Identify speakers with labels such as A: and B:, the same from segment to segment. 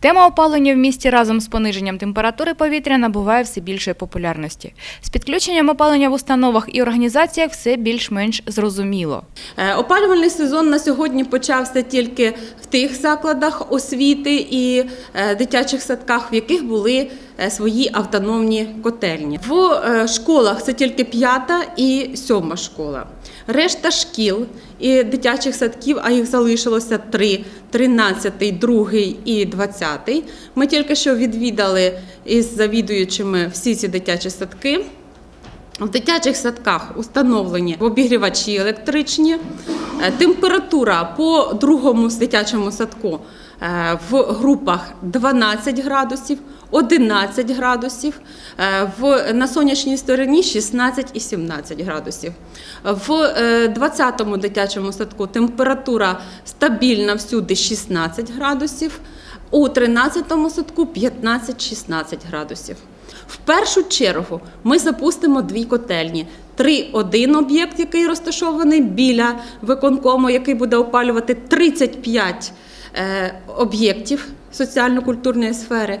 A: Тема опалення в місті разом з пониженням температури повітря набуває все більшої популярності. З підключенням опалення в установах і організаціях все більш-менш зрозуміло.
B: Е, Опалювальний сезон на сьогодні почався тільки в тих закладах освіти і е, дитячих садках, в яких були е, свої автономні котельні. В школах це тільки п'ята і сьома школа. Решта шкіл і дитячих садків, а їх залишилося три: 13, 2 і 20. Ми тільки що відвідали із завідуючими всі ці дитячі садки. В дитячих садках установлені обігрівачі електричні. Е, Температура по другому дитячому садку е, в групах 12 градусів, 11 градусів, е, в, на сонячній стороні 16 і 17 градусів. В е, 20-му дитячому садку температура стабільна всюди 16 градусів, у 13-му садку 15-16 градусів. В першу чергу ми запустимо дві котельні. Три один об'єкт, який розташований біля виконкому, який буде опалювати 35 е, об'єктів соціально-культурної сфери.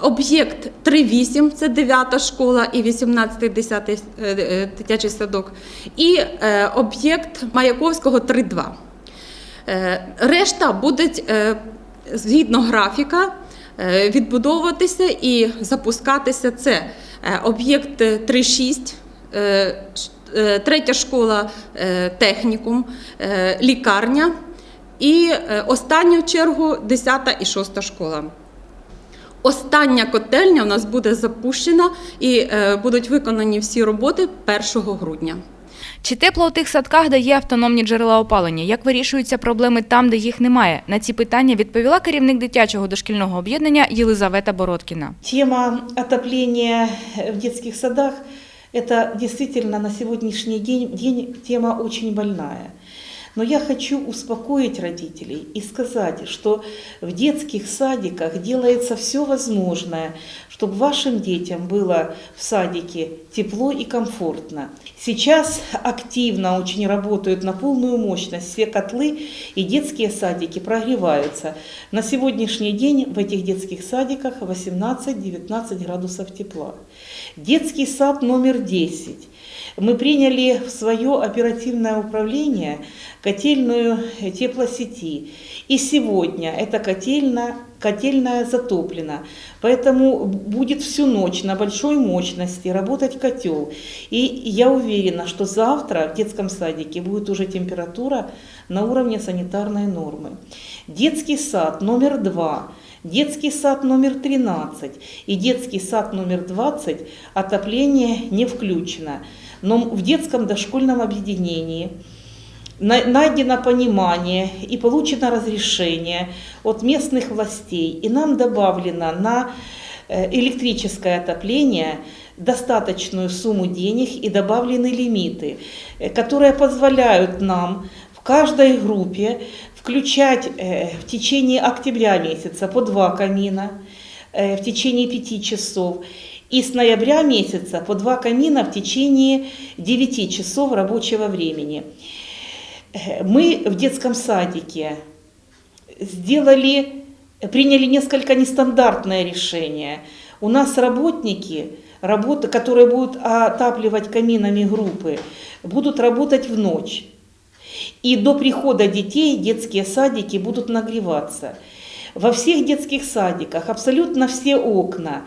B: Об'єкт 3.8 – це 9 школа і 18 10 е, е, дитячий садок. І е, об'єкт Маяковського 3.2. Е, Решта будуть згідно графіка відбудовуватися і запускатися. Це об'єкт 3.6, е, е, третя школа технікум, лікарня і останню чергу 10 і 6 школа. Остання котельня у нас буде запущена і е, будуть виконані всі роботи 1 грудня.
A: Чи тепло у тих садках, де є автономні джерела опалення? Як вирішуються проблеми там, де їх немає? На ці питання відповіла керівник дитячого дошкільного об'єднання Єлизавета Бородкіна.
C: Тема отопления в детских садах – это действительно на сегодняшний день, день тема очень больная. Но я хочу успокоить родителей и сказать, что в детских садиках делается все возможное, чтобы вашим детям было в садике тепло и комфортно. Сейчас активно очень работают на полную мощность все котлы, и детские садики прогреваются. На сегодняшний день в этих детских садиках 18-19 градусов тепла. Детский сад номер 10. Мы приняли в свое оперативное управление котельную теплосети. И сегодня эта котельная, котельная затоплена. Поэтому будет всю ночь на большой мощности работать котел. И я уверена, что завтра в детском садике будет уже температура на уровне санитарной нормы. Детский сад номер два. Детский сад номер 13 и детский сад номер 20 отопление не включено. Но в детском дошкольном объединении найдено понимание и получено разрешение от местных властей. И нам добавлено на э, электрическое отопление достаточную сумму денег и добавлены лимиты, э, которые позволяют нам в каждой группе включать э, в течение октября месяца по два камина в течение пяти часов и с ноября месяца по два камина в течение 9 часов рабочего времени. Э, Мы в детском садике сделали, приняли несколько нестандартное решение. У нас работники, работы, которые будут отапливать каминами группы, будут работать в ночь. И до прихода детей детские садики будут нагреваться. Во всех детских садиках абсолютно все окна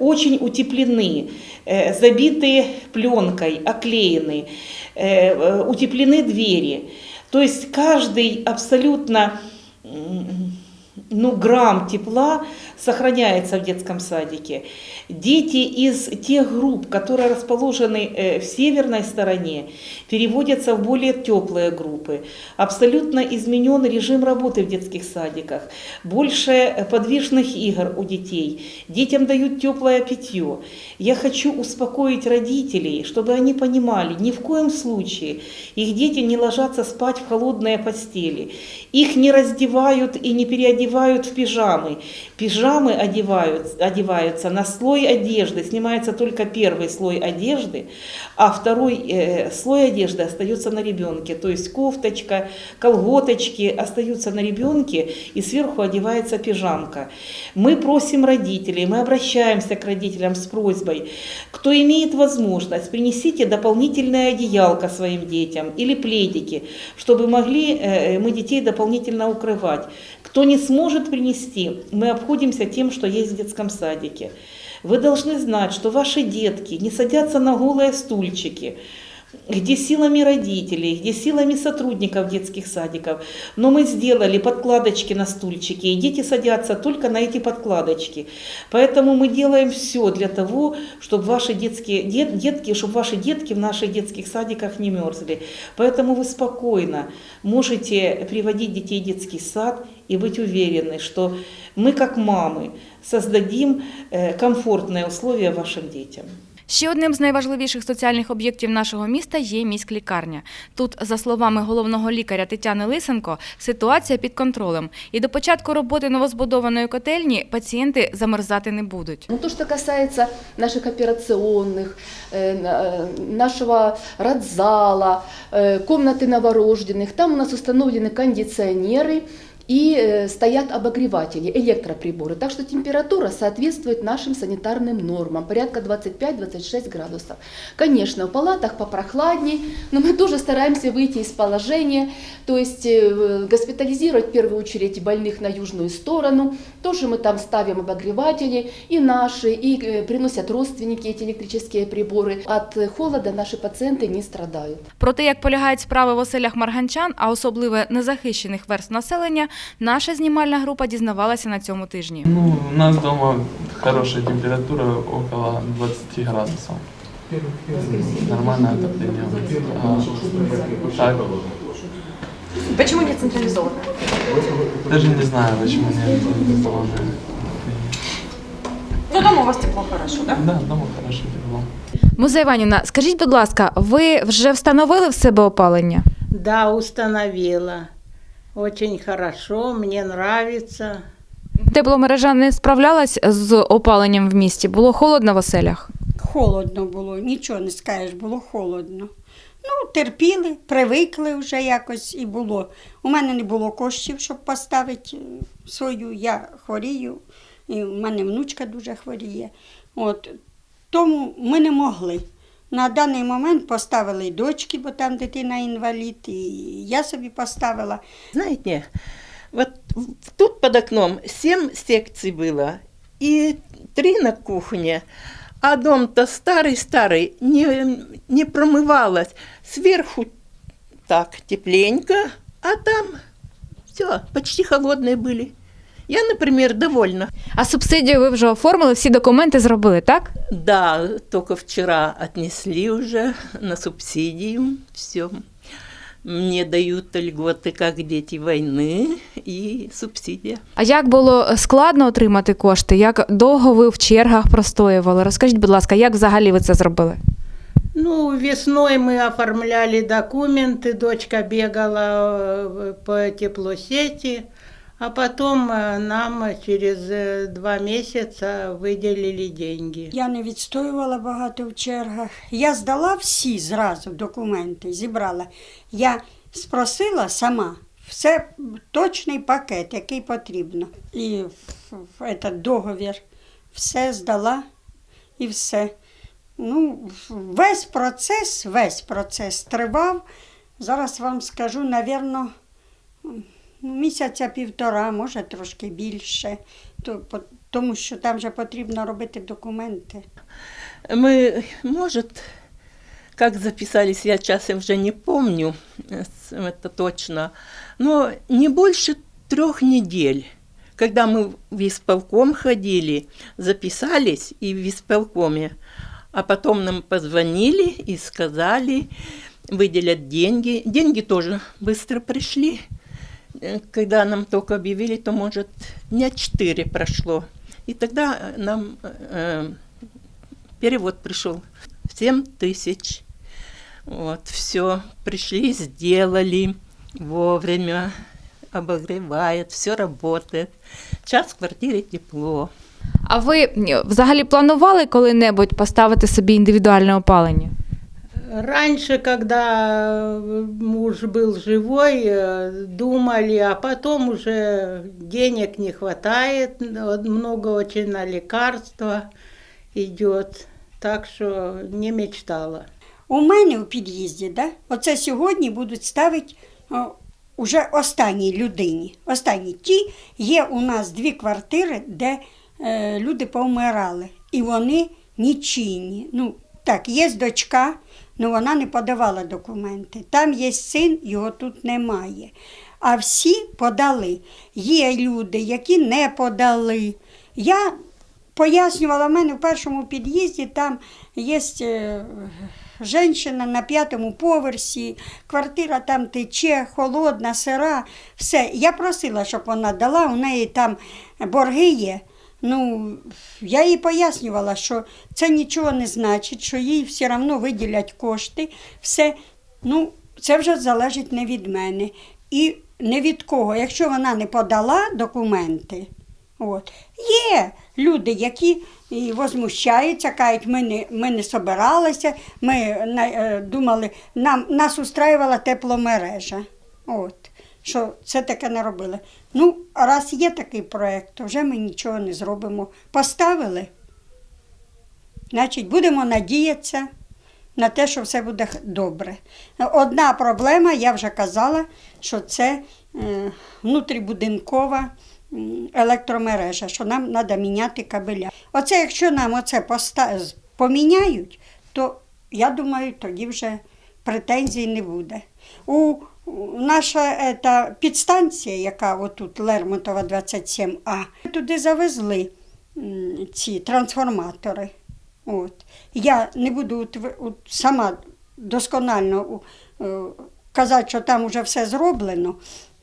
C: очень утеплены, э, забиты пленкой, оклеены, э, э, утеплены двери. То есть каждый абсолютно м, ну, грамм тепла сохраняется в детском садике. Дети из тех групп, которые расположены э, в северной стороне, переводятся в более теплые группы. Абсолютно изменен режим работы в детских садиках. Больше э, подвижных игр у детей. Детям дают теплое питье. Я хочу успокоить родителей, чтобы они понимали, ни в коем случае их дети не ложатся спать в холодные постели. Их не раздевают и не переодевают одевают в пижамы. Пижамы одевают, одеваются на слой одежды, снимается только первый слой одежды, а второй э, слой одежды остается на ребенке. То есть кофточка, колготочки остаются на ребенке, и сверху одевается пижамка. Мы просим родителей, мы обращаемся к родителям с просьбой, кто имеет возможность, принесите дополнительное одеялко своим детям или пледики, чтобы могли э, мы детей дополнительно укрывать. Кто не сможет принести, мы обходимся тем, что есть в детском садике. Вы должны знать, что ваши детки не садятся на голые стульчики, где силами родителей, где силами сотрудников детских садиков. Но мы сделали подкладочки на стульчики, и дети садятся только на эти подкладочки. Поэтому мы делаем все для того, чтобы ваши детские, дет- детки, чтобы ваши детки в наших детских садиках не мерзли. Поэтому вы спокойно можете приводить детей в детский сад и быть уверены, что мы как мамы создадим э, комфортные условия вашим детям.
A: Ще одним з найважливіших соціальних об'єктів нашого міста є міськлікарня. Тут, за словами головного лікаря Тетяни Лисенко, ситуація під контролем. І до початку роботи новозбудованої котельні пацієнти замерзати не будуть.
D: Ну, то, что касается наших операционных, э, на- э, нашего родзала, э, комнаты новорожденных, там у нас установлены кондиционеры и э, стоят обогреватели, электроприборы. Так что температура соответствует нашим санитарным нормам, порядка 25-26 градусов. Конечно, в палатах попрохладней, но мы тоже стараемся выйти из положения, то есть э, госпитализировать в первую очередь больных на южную сторону. Тоже мы там ставим обогреватели и наши, и э, приносят родственники эти электрические приборы. От э, холода наши пациенты не страдают.
A: Про те, як полягають справи в оселях марганчан, а особливо незахищених верств населення, наша знімальна група дізнавалася на цьому тижні.
E: Ну, у нас дома хорошая температура, около 20 градусов. Нормальное отопление. А, так,
F: Почему не централизованно?
E: даже не знаю, почему не централизованное.
F: Ну, дома у вас тепло хорошо, да?
E: Да, дома хорошо тепло.
A: Музей Іванівна, скажіть, будь ласка, ви вже встановили в себе опалення?
G: Да, установила. Очень хорошо, мне нравится.
A: Тепломережа не справлялась з опаленням в місті? Було холодно в оселях?
H: Холодно було, нічого не скажеш, було холодно. Ну, терпіли, привикли вже якось і було. У мене не було коштів, щоб поставити е, свою. Я хворію, і в мене внучка дуже хворіє. От. Тому ми не могли. На даний момент поставили й дочки, бо там дитина інвалід, і я собі поставила.
I: Знаете, вот в- тут под окном семь секций было и три на кухне. А дом-то старый-старый, не, не промывалось. Сверху так тепленько, а там все, почти холодные были. Я, например, довольна.
A: А субсидію ви вже оформили, всі документи зробили, так?
I: Да, только вчера отнесли уже на субсидию, все. Мне дают льготы, как дети войны, и субсидия.
A: А як було складно отримати кошти? Як довго ви в чергах простоювали? Розкажіть, будь ласка, як взагалі ви це зробили?
G: Ну, весной мы оформляли документы, дочка бегала э, по теплосети, а потом э, нам через э, два месяца выделили деньги.
H: Я не відстоювала багато в чергах. Я здала всі зразу документи, зібрала. Я спросила сама все точний пакет, який потрібно. І в- в этот договір все здала і все. Ну, весь процес, весь процес тривав. Зараз вам скажу, навірно, ну, місяця півтора, може трошки більше, то, по- тому що там же потрібно робити документи.
I: Мы, может, как записались, я часом уже не помню, э, с- это точно, но не больше трех недель. Когда мы в исполком ходили, записались и в исполкоме, а потом нам позвонили и сказали, выделят деньги. Деньги тоже быстро пришли. Э, Когда нам только объявили, то, может, дня четыре прошло. И тогда э, нам э, перевод пришел. 7 тысяч. Вот, все. Пришли, сделали вовремя. обогревает, все работает. Сейчас в квартире тепло.
A: А ви м, взагалі планували коли-небудь поставити собі індивідуальне опалення?
G: Раньше, когда муж был живой, э, думали, а потом уже денег не хватает, много очень на лекарства идет, так что не мечтала.
H: У мене у під'їзді, да, оце сьогодні будуть ставити о, уже останній людині. Останні ті є у нас дві квартири, де е, люди повмирали. І вони нічийні. Ну, так, є дочка, але вона не подавала документи. Там є син, його тут немає. А всі подали. Є люди, які не подали. Я пояснювала, в мене в першому під'їзді там є е, жінка на п'ятому поверсі, квартира там тече, холодна, сира, все. Я просила, щоб вона дала, у неї там борги є. Ну, я їй пояснювала, що це нічого не значить, що їй все одно виділять кошти. Все, ну, це вже залежить не від мене і не від кого. Якщо вона не подала документи, От. Є люди, які і возмущаються, кажуть, ми не, ми не собиралися, ми е, думали, нам, нас устраювала тепломережа. От. Що це таке не робили. Ну, раз є такий проєкт, то вже ми нічого не зробимо. Поставили. Значить, будемо надіятися на те, що все буде добре. Одна проблема, я вже казала, що це е, внутрібудинкова електромережа, що нам треба міняти кабеля. Оце, якщо нам оце поміняють, то я думаю, тоді вже претензій не буде. У наша ета, підстанція, яка отут Лермонтова 27А, туди завезли ці трансформатори. От. Я не буду сама досконально е, казати, що там вже все зроблено.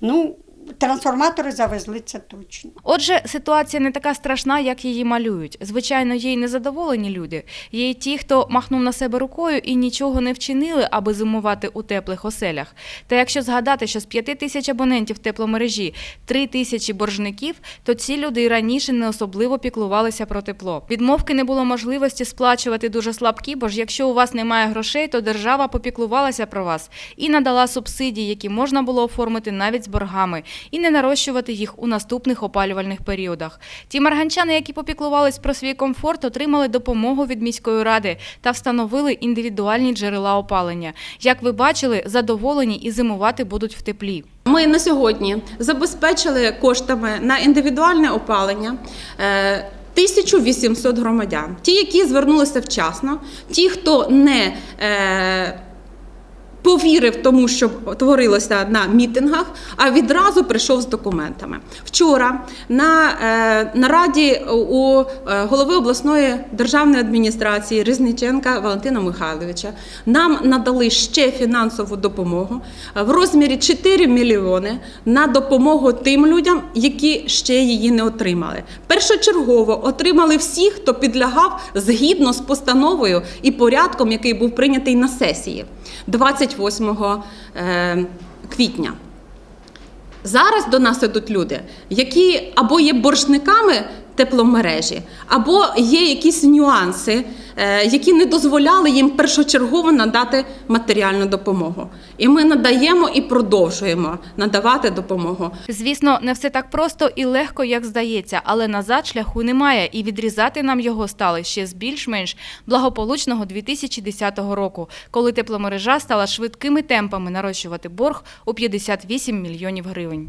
H: Ну, трансформатори завезли це точно.
A: Отже, ситуація не така страшна, як її малюють. Звичайно, є й незадоволені люди. Є й ті, хто махнув на себе рукою і нічого не вчинили, аби зимувати у теплих оселях. Та якщо згадати, що з п'яти тисяч абонентів тепломережі три тисячі боржників, то ці люди і раніше не особливо піклувалися про тепло. Відмовки не було можливості сплачувати дуже слабкі, бо ж якщо у вас немає грошей, то держава попіклувалася про вас і надала субсидії, які можна було оформити навіть з боргами, і не нарощувати їх у наступних опалювальних періодах. Ті марганчани, які попіклувались про свій комфорт, отримали допомогу від міської ради та встановили індивідуальні джерела опалення. Як ви бачили, задоволені і зимувати будуть в теплі.
B: Ми на сьогодні забезпечили коштами на індивідуальне опалення. е, 1800 громадян. Ті, які звернулися вчасно, ті, хто не е, повірив тому, що творилося на мітингах, а відразу прийшов з документами. Вчора на е, нараді у е, голови обласної державної адміністрації Різниченка Валентина Михайловича нам надали ще фінансову допомогу в розмірі 4 мільйони на допомогу тим людям, які ще її не отримали. Першочергово отримали всі, хто підлягав згідно з постановою і порядком, який був прийнятий на сесії 28 е, квітня. Зараз до нас ідуть люди, які або є боржниками тепломережі, або є якісь нюанси, е, які не дозволяли їм першочергово надати матеріальну допомогу. І ми надаємо і продовжуємо надавати допомогу.
A: Звісно, не все так просто і легко, як здається, але назад шляху немає, і відрізати нам його стали ще з більш-менш благополучного 2010 року, коли тепломережа стала швидкими темпами нарощувати борг у 58 мільйонів гривень.